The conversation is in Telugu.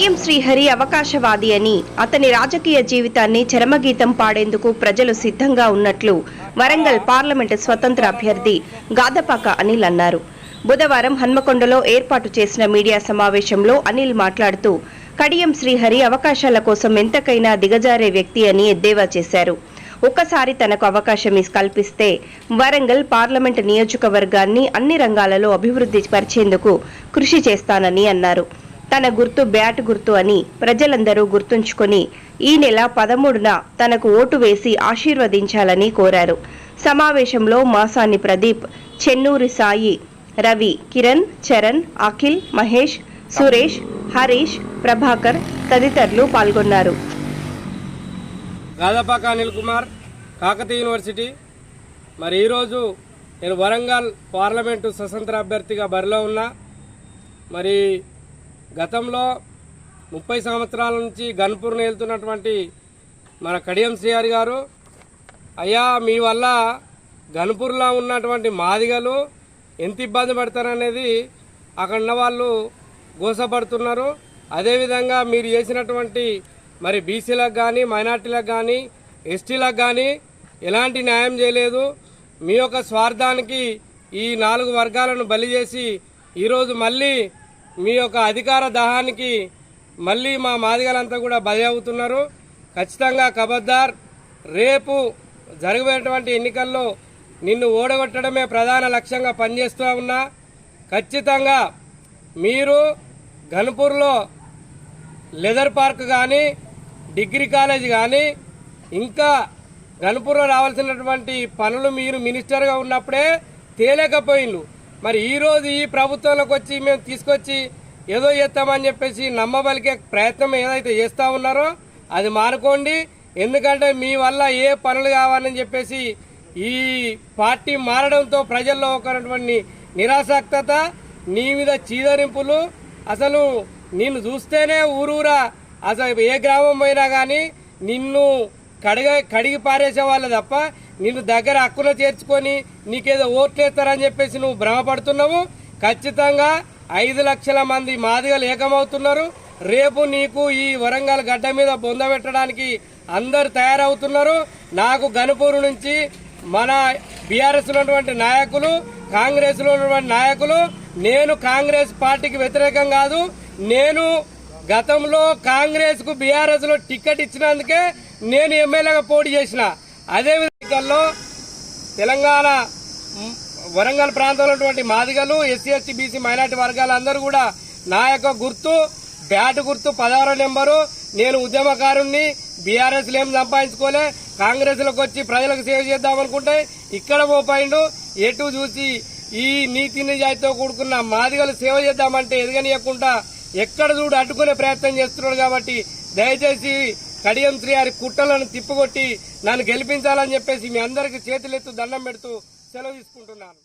కడియం శ్రీహరి అవకాశవాది అని అతని రాజకీయ జీవితాన్ని చరమగీతం పాడేందుకు ప్రజలు సిద్ధంగా ఉన్నట్లు వరంగల్ పార్లమెంటు స్వతంత్ర అభ్యర్థి గాదపాక అనిల్ అన్నారు. బుధవారం హన్మకొండలో ఏర్పాటు చేసిన మీడియా సమావేశంలో అనిల్ మాట్లాడుతూ కడియం శ్రీహరి అవకాశాల కోసం ఎంతకైనా దిగజారే వ్యక్తి అని ఎద్దేవా చేశారు. ఒక్కసారి తనకు అవకాశం కల్పిస్తే వరంగల్ పార్లమెంటు నియోజకవర్గాన్ని అన్ని రంగాలలో అభివృద్ధి పరిచేందుకు కృషి చేస్తానని అన్నారు. తన గుర్తు బ్యాట్ గుర్తు అని ప్రజలందరూ గుర్తుంచుకొని ఈ నెల పదమూడున తనకు ఓటు వేసి ఆశీర్వదించాలని కోరారు. సమావేశంలో మాసాని ప్రదీప్ చెన్నూరి సాయి రవి కిరణ్ చరణ్ అఖిల్ మహేష్ సురేష్ హరీష్ ప్రభాకర్ తదితరులు పాల్గొన్నారు. గాదపాక అనిల్ కుమార్ కాకతీయ యూనివర్సిటీ. మరి ఈరోజు నేను వరంగల్ పార్లమెంటు స్వతంత్ర అభ్యర్థిగా బరిలో ఉన్నా. మరి గతంలో ముప్పై సంవత్సరాల నుంచి గన్పూర్ని వెళ్తున్నటువంటి మన కడియం శ్రీహరి గారు అయ్యా మీ వల్ల గన్పూర్లో ఉన్నటువంటి మాదిగలు ఎంత ఇబ్బంది పడతారనేది అక్కడ ఉన్న వాళ్ళు గోసపడుతున్నారు. అదేవిధంగా మీరు చేసినటువంటి మరి బీసీలకు కానీ మైనార్టీలకు కానీ ఎస్టీలకు కానీ ఎలాంటి న్యాయం చేయలేదు. మీ యొక్క స్వార్థానికి ఈ నాలుగు వర్గాలను బలి చేసి ఈరోజు మళ్ళీ మీ యొక్క అధికార దహానికి మళ్ళీ మా మాదిగలంతా కూడా బలి అవుతున్నారు. ఖచ్చితంగా కబద్దార్ రేపు జరగబోయేటువంటి ఎన్నికల్లో నిన్ను ఓడగొట్టడమే ప్రధాన లక్ష్యంగా పనిచేస్తూ ఉన్నా. ఖచ్చితంగా మీరు గన్పూర్లో లెదర్ పార్క్ కానీ డిగ్రీ కాలేజ్ కానీ ఇంకా గన్పూర్లో రావాల్సినటువంటి పనులు మీరు మినిస్టర్గా ఉన్నప్పుడే తేలేకపోయిండు మరి ఈరోజు ఈ ప్రభుత్వంలోకి వచ్చి మేము తీసుకొచ్చి ఏదో చేస్తామని చెప్పేసి నమ్మబలికే ప్రయత్నం ఏదైతే చేస్తూ ఉన్నారో అది మానుకోండి. ఎందుకంటే మీ వల్ల ఏ పనులు కావాలని చెప్పేసి ఈ పార్టీ మారడంతో ప్రజల్లో ఒకటువంటి నిరాసక్తత నీ మీద చీదరింపులు. అసలు నిన్ను చూస్తేనే ఊరూరా అసలు ఏ గ్రామం పోయినా కానీ నిన్ను కడగ కడిగి పారేసే వాళ్ళు తప్ప నిన్ను దగ్గర హక్కులో చేర్చుకొని నీకేదో ఓట్లేస్తారని చెప్పేసి నువ్వు భ్రమపడుతున్నావు. ఖచ్చితంగా ఐదు లక్షల మంది మాదిగలు ఏకమవుతున్నారు. రేపు నీకు ఈ వరంగల్ గడ్డ మీద బొంద పెట్టడానికి అందరు తయారవుతున్నారు. నాకు గనుపూరు నుంచి మన బీఆర్ఎస్ ఉన్నటువంటి నాయకులు కాంగ్రెస్లో ఉన్నటువంటి నాయకులు నేను కాంగ్రెస్ పార్టీకి వ్యతిరేకం కాదు. నేను గతంలో కాంగ్రెస్కు బీఆర్ఎస్లో టికెట్ ఇచ్చినందుకే నేను ఎమ్మెల్యేగా పోటీ చేసిన. అదే విధంగా తెలంగాణ వరంగల్ ప్రాంతంలో ఉన్నటువంటి మాదిగలు ఎస్సీ ఎస్టీ బీసీ మైనార్టీ వర్గాలందరూ కూడా నా యొక్క గుర్తు బ్యాట్ గుర్తు పదహారో నెంబరు. నేను ఉద్యమకారుణ్ణి బీఆర్ఎస్ ఏం సంపాదించుకోలే కాంగ్రెస్లోకి వచ్చి ప్రజలకు సేవ చేద్దాం అనుకుంటే ఇక్కడ పోపాయిండు ఎటు చూసి ఈ నీతి నిజాయితీతో కూడుకున్న మాదిగలు సేవ చేద్దామంటే ఎదగనీయకుండా ఎక్కడ చూడు అడ్డుకునే ప్రయత్నం చేస్తున్నాడు కాబట్టి దయచేసి కడియం శ్రీ వారి కుట్రలను తిప్పుకొట్టి నన్ను గెలిపించాలని చెప్పేసి మీ అందరికి చేతులెత్తు దండం పెడుతూ సెలవు తీసుకుంటున్నాను.